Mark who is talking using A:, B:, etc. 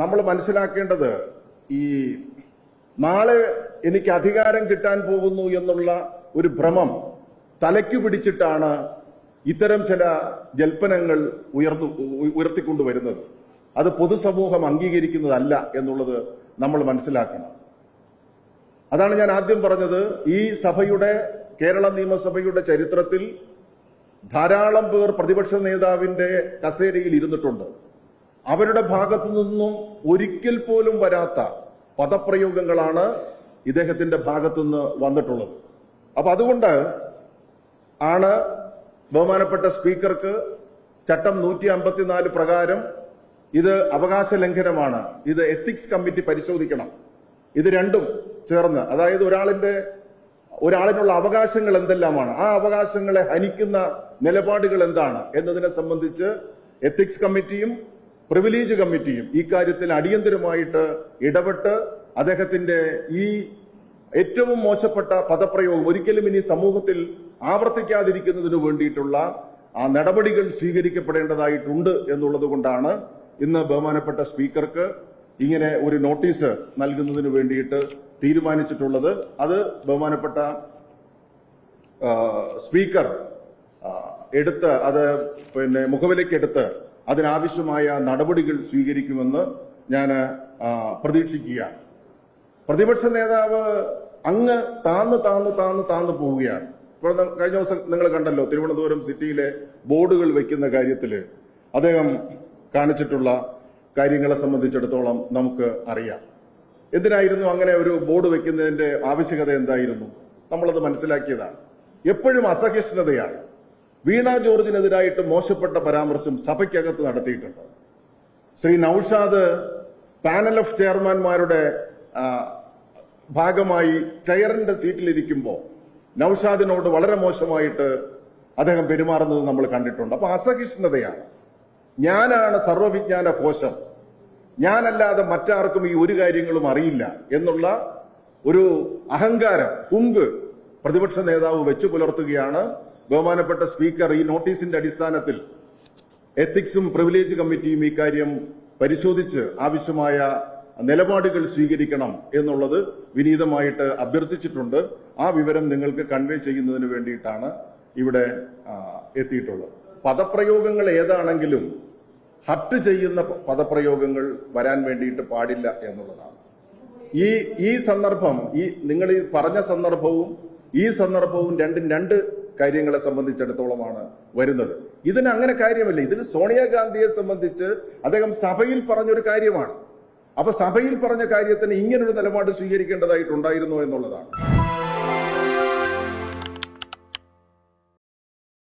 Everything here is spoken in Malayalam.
A: നമ്മൾ മനസ്സിലാക്കേണ്ടത് ഈ നാളെ എനിക്ക് അധികാരം കിട്ടാൻ പോകുന്നു എന്നുള്ള ഒരു ഭ്രമം തലയ്ക്ക് പിടിച്ചിട്ടാണ് ഇത്തരം ചില ജൽപ്പനങ്ങൾ ഉയർന്നു ഉയർത്തിക്കൊണ്ടുവരുന്നത്. അത് പൊതുസമൂഹം അംഗീകരിക്കുന്നതല്ല എന്നുള്ളത് നമ്മൾ മനസ്സിലാക്കണം. അതാണ് ഞാൻ ആദ്യം പറഞ്ഞത്. ഈ സഭയുടെ കേരള നിയമസഭയുടെ ചരിത്രത്തിൽ ധാരാളം പേർ പ്രതിപക്ഷ നേതാവിന്റെ കസേരയിൽ ഇരുന്നിട്ടുണ്ട്. അവരുടെ ഭാഗത്തു നിന്നും ഒരിക്കൽ പോലും വരാത്ത പദപ്രയോഗങ്ങളാണ് ഇദ്ദേഹത്തിന്റെ ഭാഗത്തുനിന്ന് വന്നിട്ടുള്ളത്. അപ്പൊ അതുകൊണ്ട് ആണ് ബഹുമാനപ്പെട്ട സ്പീക്കർക്ക് ചട്ടം നൂറ്റി അമ്പത്തിനാല് പ്രകാരം ഇത് അവകാശ ലംഘനമാണ്. ഇത് എത്തിക്സ് കമ്മിറ്റി പരിശോധിക്കണം. ഇത് രണ്ടും ചേർന്ന് അതായത് ഒരാളിന്റെ ഒരാളിനുള്ള അവകാശങ്ങൾ എന്തെല്ലാമാണ് ആ അവകാശങ്ങളെ ഹനിക്കുന്ന നിലപാടുകൾ എന്താണ് എന്നതിനെ സംബന്ധിച്ച് എത്തിക്സ് കമ്മിറ്റിയും പ്രിവിലേജ് കമ്മിറ്റിയും ഈ കാര്യത്തിൽ അടിയന്തരമായിട്ട് ഇടപെട്ട് അദ്ദേഹത്തിന്റെ ഈ ഏറ്റവും മോശപ്പെട്ട പദപ്രയോഗം ഒരിക്കലും ഇനി സമൂഹത്തിൽ ആവർത്തിക്കാതിരിക്കുന്നതിന് വേണ്ടിയിട്ടുള്ള ആ നടപടികൾ സ്വീകരിക്കപ്പെടേണ്ടതായിട്ടുണ്ട് എന്നുള്ളത് കൊണ്ടാണ് ഇന്ന് ബഹുമാനപ്പെട്ട സ്പീക്കർക്ക് ഇങ്ങനെ ഒരു നോട്ടീസ് നൽകുന്നതിന് വേണ്ടിയിട്ട് തീരുമാനിച്ചിട്ടുള്ളത്. അത് ബഹുമാനപ്പെട്ട സ്പീക്കർ എടുത്ത് അത് പിന്നെ മുഖവിലേക്ക് എടുത്ത് അതിനാവശ്യമായ നടപടികൾ സ്വീകരിക്കുമെന്ന് ഞാൻ പ്രതീക്ഷിക്കുകയാണ്. പ്രതിപക്ഷ നേതാവ് അങ്ങ് താന്ന് താന്ന് താന്ന് താന്ന് പോവുകയാണ്. ഇപ്പോൾ കഴിഞ്ഞ ദിവസം നിങ്ങൾ കണ്ടല്ലോ തിരുവനന്തപുരം സിറ്റിയിലെ ബോർഡുകൾ വെക്കുന്ന കാര്യത്തിൽ അദ്ദേഹം കാണിച്ചിട്ടുള്ള കാര്യങ്ങളെ സംബന്ധിച്ചിടത്തോളം നമുക്ക് അറിയാം. എന്തിനായിരുന്നു അങ്ങനെ ഒരു ബോർഡ് വെക്കുന്നതിന്റെ ആവശ്യകത എന്തായിരുന്നു? നമ്മളത് മനസ്സിലാക്കിയതാണ്. എപ്പോഴും അസഹിഷ്ണുതയാണ്. വീണ ജോർജിനെതിരായിട്ട് മോശപ്പെട്ട പരാമർശം സഭയ്ക്കകത്ത് നടത്തിയിട്ടുണ്ട്. ശ്രീ നൌഷാദ് പാനൽ ഓഫ് ചെയർമാൻമാരുടെ ഭാഗമായി ചെയറിന്റെ സീറ്റിലിരിക്കുമ്പോൾ നൌഷാദിനോട് വളരെ മോശമായിട്ട് അദ്ദേഹം പെരുമാറുന്നത് നമ്മൾ കണ്ടിട്ടുണ്ട്. അപ്പൊ അസഹിഷ്ണുതയാണ്. ഞാനാണ് സർവവിജ്ഞാന കോശം. ഞാനല്ലാതെ മറ്റാർക്കും ഈ ഒരു കാര്യങ്ങളും അറിയില്ല എന്നുള്ള ഒരു അഹങ്കാരം ഹുങ്ക് പ്രതിപക്ഷ നേതാവ് വെച്ചു പുലർത്തുകയാണ് ബഹുമാനപ്പെട്ട സ്പീക്കർ ഈ നോട്ടീസിന്റെ അടിസ്ഥാനത്തിൽ എത്തിക്സും പ്രിവിലേജ് കമ്മിറ്റിയും ഈ കാര്യം പരിശോധിച്ച് ആവശ്യമായ നിലപാടുകൾ സ്വീകരിക്കണം എന്നുള്ളത് വിനീതമായിട്ട് അഭ്യർത്ഥിച്ചിട്ടുണ്ട്. ആ വിവരം നിങ്ങൾക്ക് കൺവേ ചെയ്യുന്നതിന് വേണ്ടിയിട്ടാണ് ഇവിടെ എത്തിയിട്ടുള്ളത്. പദപ്രയോഗങ്ങൾ ഏതാണെങ്കിലും ഹട്ട് ചെയ്യുന്ന പദപ്രയോഗങ്ങൾ വരാൻ വേണ്ടിയിട്ട് പാടില്ല എന്നുള്ളതാണ്. ഈ ഈ സന്ദർഭം ഈ നിങ്ങൾ ഈ പറഞ്ഞ സന്ദർഭവും ഈ സന്ദർഭവും രണ്ടും രണ്ട് കാര്യങ്ങളെ സംബന്ധിച്ചിടത്തോളമാണ് വരുന്നത്. ഇതിന് അങ്ങനെ കാര്യമില്ല. ഇതിന് സോണിയാഗാന്ധിയെ സംബന്ധിച്ച് അദ്ദേഹം സഭയിൽ പറഞ്ഞൊരു കാര്യമാണ്. അപ്പൊ സഭയിൽ പറഞ്ഞ കാര്യത്തിന് ഇങ്ങനൊരു നിലപാട് സ്വീകരിക്കേണ്ടതായിട്ടുണ്ടായിരുന്നു എന്നുള്ളതാണ്.